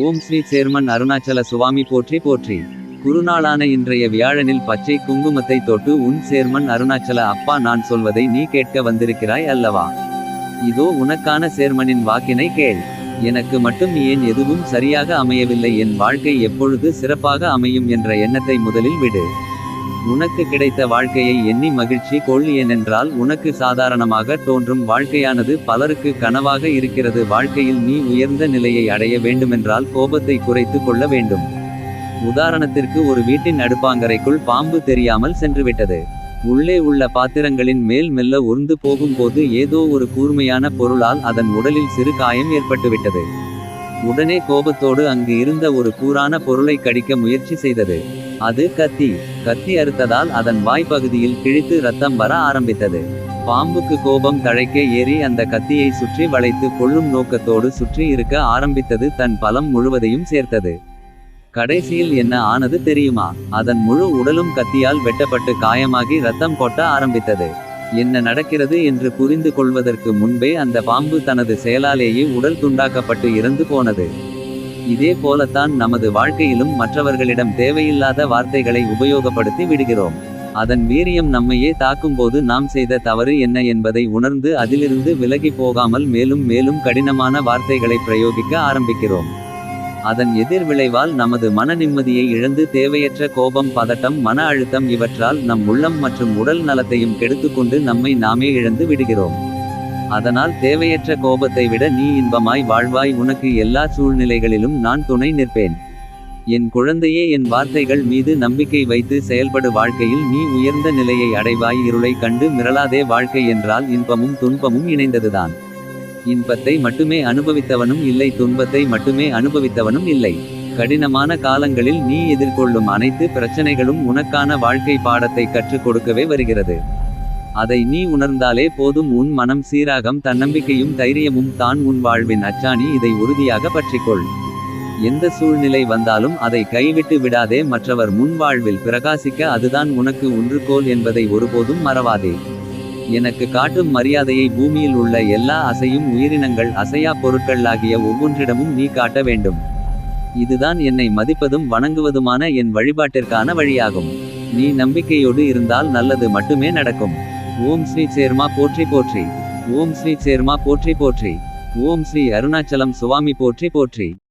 ஓம் Sri chairman Arunachala சுவாமி போற்றி போற்றி. குருநாளான இன்றைய வியாழனில் பச்சை குங்குமத்தை தொட்டு உன் சேர்மன் அருணாச்சல அப்பா நான் சொல்வதை நீ கேட்க வந்திருக்கிறாய் அல்லவா? இதோ உனக்கான சேர்மனின் வாக்கினை கேள். எனக்கு மட்டும் ஏன் எதுவும் சரியாக அமையவில்லை? என் வாழ்க்கை எப்பொழுது சிறப்பாக அமையும் என்ற எண்ணத்தை முதலில் விடு. உனக்கு கிடைத்த வாழ்க்கையை எண்ணி மகிழ்ச்சி கொள் ஏனென்றால் உனக்கு சாதாரணமாக தோன்றும் வாழ்க்கையானது பலருக்கு கனவாக இருக்கிறது. வாழ்க்கையில் நீ உயர்ந்த நிலையை அடைய வேண்டுமென்றால் கோபத்தை குறைத்து கொள்ள வேண்டும். உதாரணத்திற்கு ஒரு வீட்டின் அடுப்பாங்கரைக்குள் பாம்பு தெரியாமல் சென்றுவிட்டது. உள்ளே உள்ள பாத்திரங்களின் மேல் மெல்ல உருந்து போகும்போது ஏதோ ஒரு கூர்மையான பொருளால் அதன் உடலில் சிறு காயம் ஏற்பட்டுவிட்டது. உடனே கோபத்தோடு அங்கு இருந்த ஒரு கூரான பொருளை கடிக்க முயற்சி செய்தது. அது கத்தி. கத்தி அறுத்ததால் அதன் வாய்ப்பகுதியில் கிழித்து ரத்தம் வர ஆரம்பித்தது. பாம்புக்கு கோபம் தழைக்க ஏறி அந்த கத்தியை சுற்றி வளைத்து கொள்ளும் நோக்கத்தோடு சுற்றி இருக்க ஆரம்பித்தது தன் பலம் முழுவதையும் சேர்த்தது. கடைசியில் என்ன ஆனது தெரியுமா? அதன் முழு உடலும் கத்தியால் வெட்டப்பட்டு காயமாகி ரத்தம் கொட்ட ஆரம்பித்தது. என்ன நடக்கிறது என்று புரிந்து கொள்வதற்கு முன்பே அந்த பாம்பு தனது செயலாலேயே உடல் துண்டாக்கப்பட்டு இறந்து போனது. இதே போலத்தான் நமது வாழ்க்கையிலும் மற்றவர்களிடம் தேவையில்லாத வார்த்தைகளை உபயோகப்படுத்தி விடுகிறோம். அதன் வீரியம் நம்மையே தாக்கும்போது நாம் செய்த தவறு என்ன என்பதை உணர்ந்து அதிலிருந்து விலகி போகாமல் மேலும் மேலும் கடினமான வார்த்தைகளை பிரயோகிக்க ஆரம்பிக்கிறோம். அதன் எதிர்விளைவால் நமது மன நிம்மதியை இழந்து தேவையற்ற கோபம் பதட்டம் மன அழுத்தம் இவற்றால் நம் உள்ளம் மற்றும் உடல் நலத்தையும் கெடுத்துக்கொண்டு நம்மை நாமே இழந்து விடுகிறோம். அதனால் தேவையற்ற கோபத்தை விட நீ இன்பமாய் வாழ்வாய் உனக்கு எல்லா சூழ்நிலைகளிலும் நான் துணை நிற்பேன். என் குழந்தையே என் வார்த்தைகள் மீது நம்பிக்கை வைத்து செயல்படு வாழ்க்கையில் நீ உயர்ந்த நிலையை அடைவாய் இருளை கண்டு மிரளாதே வாழ்க்கை என்றால் இன்பமும் துன்பமும் இணைந்ததுதான். இன்பத்தை மட்டுமே அனுபவித்தவனும் இல்லை துன்பத்தை மட்டுமே அனுபவித்தவனும் இல்லை. கடினமான காலங்களில் நீ எதிர்கொள்ளும் அனைத்து பிரச்சனைகளும் உனக்கான வாழ்க்கை பாடத்தை கற்றுக் கொடுக்கவே வருகிறது. அதை நீ உணர்ந்தாலே போதும் உன் மனம் சீராகம் தன்னம்பிக்கையும் தைரியமும் தான் உன் வாழ்வின் அச்சாணி இதை உறுதியாக பற்றிக்கொள். எந்த சூழ்நிலை வந்தாலும் அதை கைவிட்டு விடாதே மற்றவர் முன் வாழ்வில் பிரகாசிக்க அதுதான் உனக்கு ஒன்றுகோல் என்பதை ஒருபோதும் மறவாதே. எனக்கு காட்டும் மரியாதையை பூமியில் உள்ள எல்லா அசையும் உயிரினங்கள் அசையா பொருட்களாகிய ஒவ்வொன்றிடமும் நீ காட்ட வேண்டும். இதுதான் என்னை மதிப்பதும் வணங்குவதுமான என் வழிபாட்டிற்கான வழியாகும். நீ நம்பிக்கையோடு இருந்தால் நல்லது மட்டுமே நடக்கும். ஓம் ஸ்ரீ சேர்மா போற்றி போற்றி. ஓம் ஸ்ரீ சேர்மா போற்றி போற்றி. ஓம் ஸ்ரீ அருணாச்சலம் சுவாமி போற்றி போற்றி.